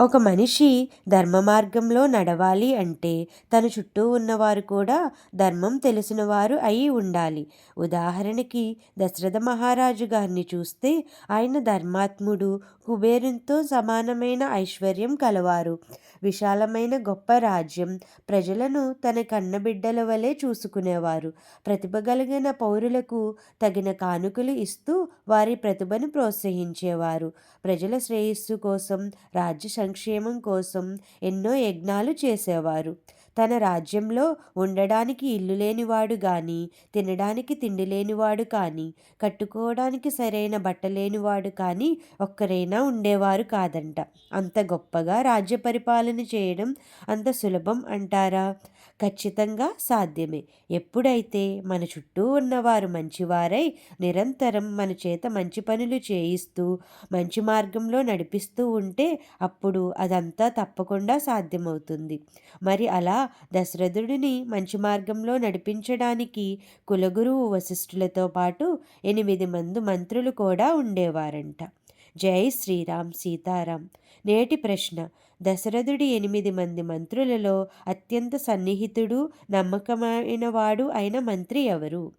ఒక మనిషి ధర్మ మార్గంలో నడవాలి అంటే తన చుట్టూ ఉన్నవారు కూడా ధర్మం తెలిసిన వారు అయి ఉండాలి. ఉదాహరణకి దశరథ మహారాజు గారిని చూస్తే ఆయన ధర్మాత్ముడు కుబేరునితో సమానమైన ఐశ్వర్యం కలవారు. విశాలమైన గొప్ప రాజ్యం ప్రజలను తన కన్నబిడ్డల వలె చూసుకునేవారు. ప్రతిభ కలిగిన పౌరులకు తగిన కానుకలు ఇస్తూ వారి ప్రతిభను ప్రోత్సహించేవారు. ప్రజల శ్రేయస్సు కోసం రాజ్య సంక్షేమం కోసం ఎన్నో యజ్ఞాలు చేసేవారు. తన రాజ్యంలో ఉండడానికి ఇల్లు లేనివాడు కానీ తినడానికి తిండి లేనివాడు కానీ కట్టుకోవడానికి సరైన బట్ట లేనివాడు కానీ ఒక్కరైనా ఉండేవారు కాదంట. అంత గొప్పగా రాజ్య పరిపాలన చేయడం అంత సులభం అంటారా? ఖచ్చితంగా సాధ్యమే. ఎప్పుడైతే మన చుట్టూ ఉన్నవారు మంచివారై నిరంతరం మన చేత మంచి పనులు చేయిస్తూ మంచి మార్గంలో నడిపిస్తూ ఉంటే అప్పుడు అదంతా తప్పకుండా సాధ్యమవుతుంది. మరి అలా దశరథుడిని మంచి మార్గంలో నడిపించడానికి కులగురువు వశిష్ఠులతో పాటు ఎనిమిది మంది మంత్రులు కూడా ఉండేవారంట. జై శ్రీరామ్ సీతారాం. నేటి ప్రశ్న. దశరథుడి ఎనిమిది మంది మంత్రులలో అత్యంత సన్నిహితుడు నమ్మకమైనవాడు అయిన మంత్రి ఎవరు?